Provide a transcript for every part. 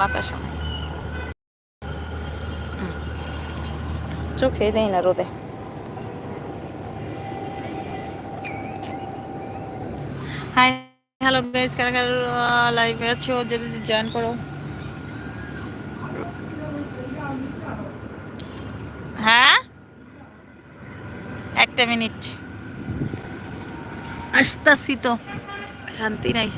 বাতাসও নাই। চোখে দেই না রোদে। হাই হ্যালো গাইস কারা কারা লাইভে আছো যদি জয়েন করো। হ্যাঁ? একটা মিনিট আসতাছি তো শান্তি নাই।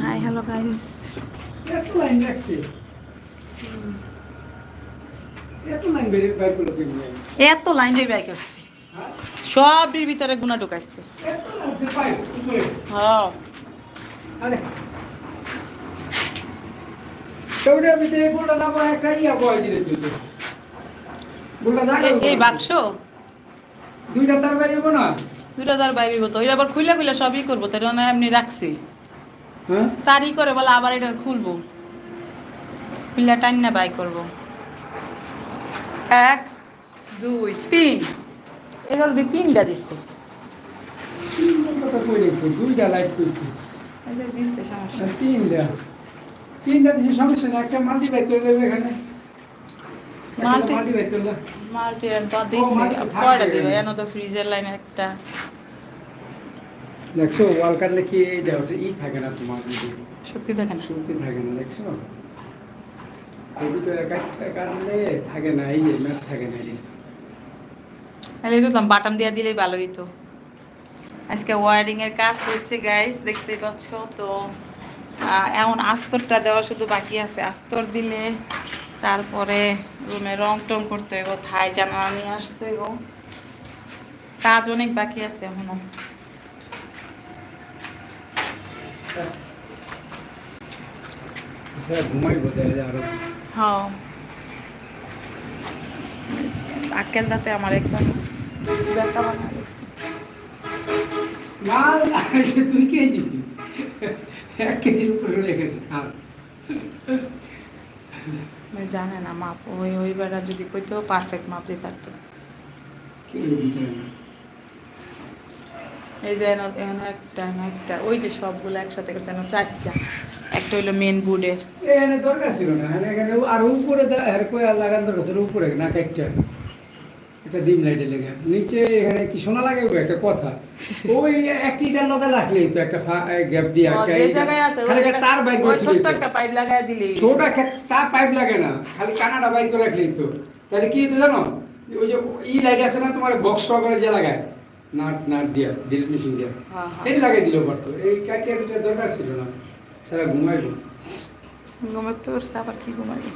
হাই হ্যালো গাইস এত লাইন রাখছে এত লাইন বের এত হ্যাঁ? সবের ভিতরে গুণা ঢুকাইছে। হ্যাঁ। আরে। কেউটা ভিতরে গোলটা না পড়ে একটা ইয়া বয় দিলে এই বাক্স? দুইটা তার বেরিয়ে না? দুটা তার বাইরে হতো এটা আবার খুলে খুলে সবই করব তাই জন্য এমনি রাখছি। হ্যাঁ? তারই করে বলে আবার এটা খুলবো। খুললে টান না বাই করব। এক দুই তিন। এগুলো দিয়ে তিনটা দিচ্ছে। দুইটা লাইট করছি সমস্যা। তিনটা। তিনটা দিছি সমস্যা না একটা মাল্টি করে দেবে এখানে। Multi- মাল্টি তো আর। কয়টা দিবে? এনে তো ফ্রিজের লাইন একটা। দেখছ ওয়াল কাটলে কি এই ই থাকে না তোমার সত্যি থাকে না। শুনতে থাকে না দেখছ? এই কাটতে কাটলে থাকে না এই যে ম্যাপ থাকে না এই তাহলে দেখলাম বাটাম দিয়ে দিলেই ভালো হইতো। আজকে ওয়ারিং এর কাজ হচ্ছে গাইস দেখতেই পাচ্ছ তো এমন আস্তরটা দেওয়া শুধু বাকি আছে। আস্তর দিলে তারপরে রুমে রং টং করতে হইব থাই জানালা নিয়ে আসতে হইব। কাজ অনেক বাকি আছে এখনও। হ্যাঁ। দাতে আমার একদম ব্যথা না কেজি এক কেজির উপরে রেখেছে থাক মানে জানে না মাপ। ওই ওই বেড়া যদি কইতো পারফেক্ট মাপ দিয়ে হবে? এই যে এনো এনো একটা একটা ওই যে সবগুলো একসাথে করছে এনো চারটা। একটা হইল মেন বোর্ডের এখানে দরকার ছিল না এখানে এখানে আর উপরে লাগান দরকার ছিল উপরে না একটা একটা ডিম লাইটে লেগে। নিচে এখানে কি সোনা লাগাইবো? একটা কথা। ওই লগে তো একটা গ্যাপ দিয়ে তার বাইক ছোট্ট একটা পাইপ লাগাই দিলেই। ছোট একটা তার পাইপ লাগে না। খালি কানাডা বাইক করে রাখলেই তো। তাহলে কি জানো? ওই যে ই লাইট আছে না তোমার বক্স করে যে লাগায়? নাট নাট দিয়া ড্রিল মেশিন দিয়া। হ্যাঁ হ্যাঁ লাগাই দিলেও পারতো এই কাটিয়া দরকার ছিল না। সারা ঘুমাইবো ঘুমাতে উঠছে আবার কি ঘুমাবে?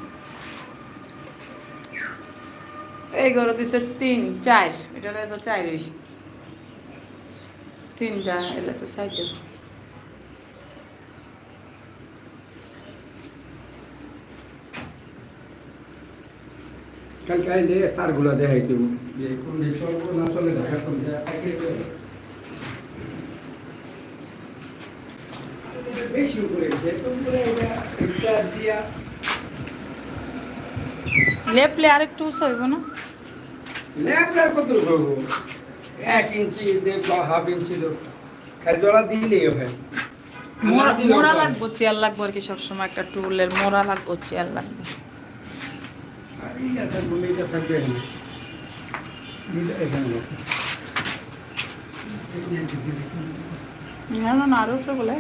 এই গরু দিছে তিন চার। এটা তো চার বেশি তিনটা এলে তো চারটে কালকে আইলে তারগুলো দেখাই দেবো। যে কোন যে না চলে দেখা কোন বেশি উপরে গেছে একটু উপরে এটা একটা দিয়া লেপলে আর একটু উঁচু হইব না? ল্যাপটার কত করব এক ইঞ্চি দেখো হাফ ইঞ্চি খালি জলা দিলেই হয় মোড়া। লাগবো চেয়ার লাগবো আর কি সবসময় একটা টুলের। মোড়া লাগবো চেয়ার লাগবে। আর বলে।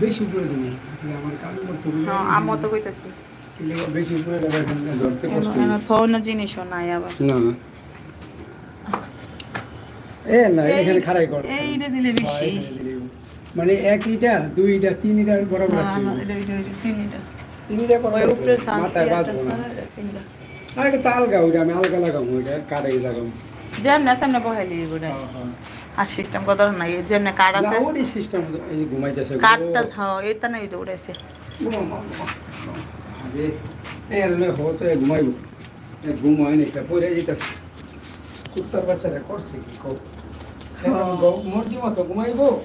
বেশি দেবো। আমার কাজ করতে আমি তো কইতাছি। জিনিসও নাই আবার। না এ না এখানে খাড়াই কর। এইটা দিলে বেশি। হ্যাঁ, এখানে দিলে। মানে এক ইটা দুই ইটা তিন ইটার বরাবর হ্যাঁ, এটা এটা এটা তিনটা তিন ইটা ওই উপরে মাথায় বাঁচবো না। আর এটা তো আলগা ওইটা আমি আলগা লাগাবো ওইটা কাটাই লাগাবো। যেমনে সামনে বহাই দিবি ওটা আর সিস্টেম কত নাই যেমনে কার্ড না আছে। ওই সিস্টেম এই যে ঘুমাইতেছে কার্ডটা হ্যাঁ এটা নাই তো উড়াইছে। না হতো এ ঘুমাইবো। এ ঘুম হয় না এটা পরে যেতেছে। কুত্তার বাচ্চারা করছে কি কও? হ্যাঁ। মর্জি মতো ঘুমাইবো।